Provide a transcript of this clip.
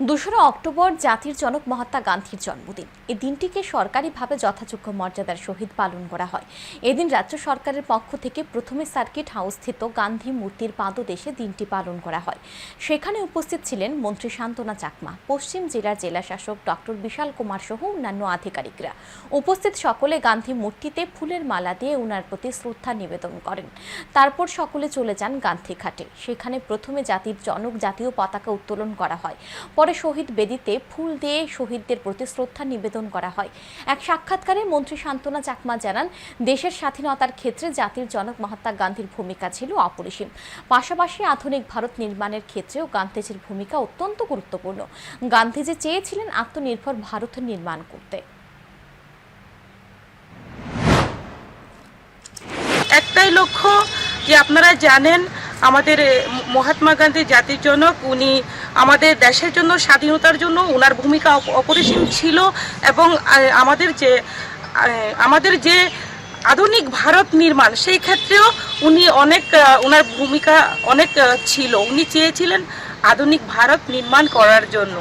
দোসরা অক্টোবর জাতির জনক মহাত্মা গান্ধীর জন্মদিন। এই দিনটিকে সরকারিভাবে যথাযোগ্য মর্যাদার সহিত পালন করা হয়। এদিন রাজ্য সরকারের পক্ষ থেকে প্রথমে সার্কিট হাউস স্থিত গান্ধী মূর্তির পাদদেশে দিনটি পালন করা হয়। সেখানে উপস্থিত ছিলেন মন্ত্রী শান্তনা চাকমা, পশ্চিম জেলার জেলাশাসক ডক্টর বিশাল কুমার সহ অন্যান্য আধিকারিকরা। উপস্থিত সকলে গান্ধী মূর্তিতে ফুলের মালা দিয়ে ওনার প্রতি শ্রদ্ধা নিবেদন করেন। তারপর সকলে চলে যান গান্ধী ঘাটে। সেখানে প্রথমে জাতির জনক জাতীয় পতাকা উত্তোলন করা হয়। পরে শহীদ বেদিতে ফুল দিয়ে শহীদদের প্রতি শ্রদ্ধা নিবেদন করা হয়। এক সাক্ষাৎকারে মন্ত্রী শান্তনা চাকমা জানান, দেশের স্বাধীনতার ক্ষেত্রে জাতির জনক মহাত্মা গান্ধীর ভূমিকা ছিল অপরিসীম। পাশাপাশি আধুনিক ভারত নির্মাণের ক্ষেত্রেও গান্ধীজির ভূমিকা অত্যন্ত গুরুত্বপূর্ণ। গান্ধীজি চেয়েছিলেন আত্মনির্ভর ভারত নির্মাণ করতে। একটাই লক্ষ্য যে আপনারা জানেন আমাদের মহাত্মা গান্ধী জাতির জনক উনি আমাদের দেশের জন্য, স্বাধীনতার জন্য ওনার ভূমিকা অপরিসীম ছিল এবং আমাদের যে আমাদের যে আধুনিক ভারত নির্মাণ, সেই ক্ষেত্রেও উনি অনেক ওনার ভূমিকা অনেক ছিল। উনি চেয়েছিলেন আধুনিক ভারত নির্মাণ করার জন্য।